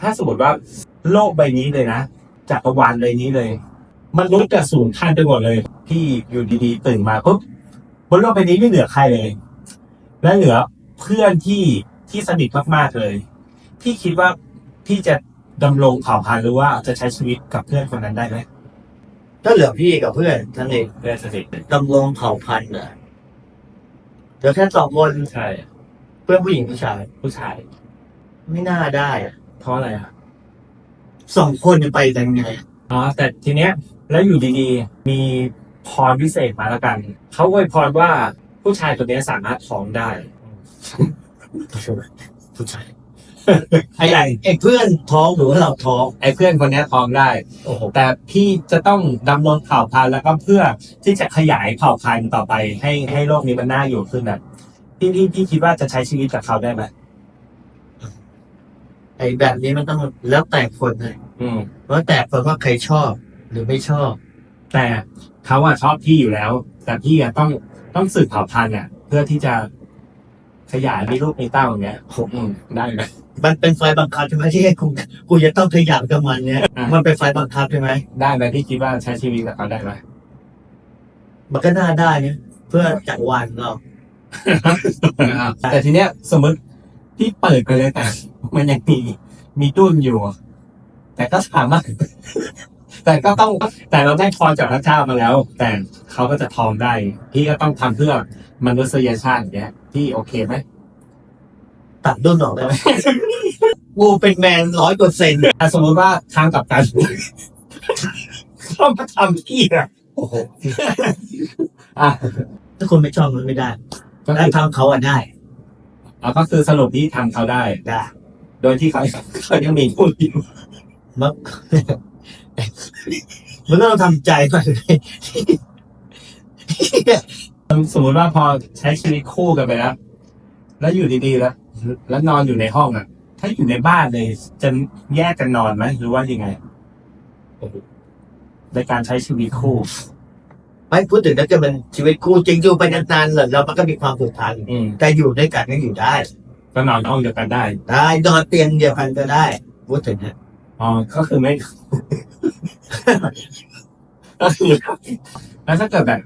ถ้าสมมติว่าโลกใบนี้เลยนะจักรวาลใบนี้เลย มันลุกจะสูญพันธุ์ไปหมดเลยพี่อยู่ดีๆตื่นมาปุ๊บบนโลกใบนี้ไม่เหลือใครเลย และเหลือเพื่อนที่ที่สนิทมากๆเลย พี่คิดว่าพี่จะดำรงเผ่าพันธุ์หรือว่าจะใช้ชีวิตกับเพื่อนคนนั้นได้ไหมก็เหลือพี่กับเพื่อนท่านเองเพื่อนสนิทดำรงเผ่าพันธุ์น่ะเหลือแค่สองคนใช่เพื่อนผู้หญิงผู้ชายผู้ชาย ไม่น่าได้อะ เพราะอะไรอะสองคนจะไปยังไงอ๋อแต่ทีเนี้ย แล้วอยู่ดีๆ มีพรพิเศษมาแล้วกัน เขาอวยพรว่าผู้ชายคนเนี้ยสามารถท้องได้ ผู้ชายไอ้ใหญ่ไอ้เพื่อนท้องหรือว่าเราท้อง ไอ้เพื่อนคนเนี้ยท้องได้ โอ้โห แต่พี่จะต้องดำรงเผ่าพันธุ์แล้วก็เพื่อที่จะขยายเผ่าพันธุ์ต่อไปให้ให้โลกนี้มันน่าอยู่ขึ้นน่ะพี่พี่พี่คิดว่าจะใช้ชีวิตกับเขาได้ไหม ไอ้แบบนี้มันต้องแล้วแต่คนเลยอืมแล้วแต่คนว่าใครชอบหรือไม่ชอบ แต่เขาอะชอบพี่อยู่แล้ว แต่พี่อะต้องต้องสืบเผ่าพันธุ์อะเพื่อที่จะขยายมีลูกมีเต้าอย่างเงี้ยอืมได้ไหม มันเป็นไฟบังคับใช่ไหมที่ให้กูกูจะต้องขยับกับมันเนี่ยอะ มันเป็นไฟบังคับใช่ไหมได้ไหมพี่คิดว่าใช้ชีวิตกับเขาได้ไหม มันก็น่าได้เนี่ยเพื่อจักรวาลเรา แต่ทีเนี้ยสมมติ พี่เปิดไปเลยแต่มันยังมีมีตุ้นอยู่ แต่ก็สามารถแต่ก็ต้องแต่เราได้พรจากพระเจ้ามาแล้ว แต่เขาก็จะทองได้ พี่ก็ต้องทำเพื่อมนุษยชาติอย่างเงี้ยพี่โอเคไหมตัดดุนออกได้ไหมกูเป็นแมนร้อยเปอร์เซ็นต์แต่สมมติว่าทางกลับกันเขามาทำพี่อะโอ้โหอะถ้าคนไม่ชอบมันไม่ได้ก็แต่คือทำเขาอะได้ เอาก็คือสรุปที่ทำเขาได้ ได้ โดยที่เขาเขายังมีพูดอยู่มันมันก็ต้องทำใจก่อนสมมติว่าพอใช้ชีวิตคู่กันไปแล้วแล้วอยู่ดีๆแล้วแล้วนอนอยู่ในห้องอะ ถ้าอยู่ในบ้านเลย จะแยกกันนอนไหมหรือว่ายังไงในการใช้ชีวิตคู่ ไม่พูดถึงถ้าเกิดมันชีวิตคู่จริงอยู่ไปนานๆเลยเรามันก็มีความผูกพันอืมแต่อยู่ด้วยกันก็อยู่ได้ ก็นอนห้องเดียวกันได้ได้นอนเตียงเดียวกันก็ได้พูดถึงนะอ๋อก็คือไม่ก็คือแล้วถ้าเกิดแบบ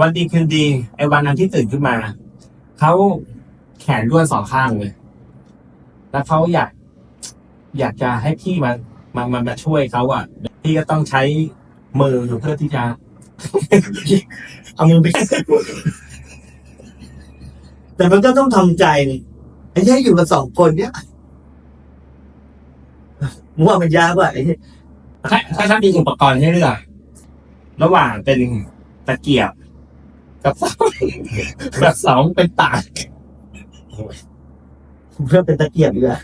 วันดีคืนดีไอ้วันนั้นที่ตื่นขึ้นมาเขาแขนด้วนสองข้างเลย แล้วเขาอยาก อยากจะให้พี่มามามามาช่วยเขาอะพี่ก็ต้องใช้มือเพื่อที่จะ เอามือไปแต่มันก็ต้องทำใจนี่ไอ้ที่อยู่กันสองคนเนี้ยมึงว่ามันยากว่ะไอ้ที่ถ้าถ้าถ้ามีอุปกรณ์ให้เลือกระหว่างเป็นตะเกียบ กับเสากับสองเป็นตาก เพื่อเป็นตะเกียบดีกว่า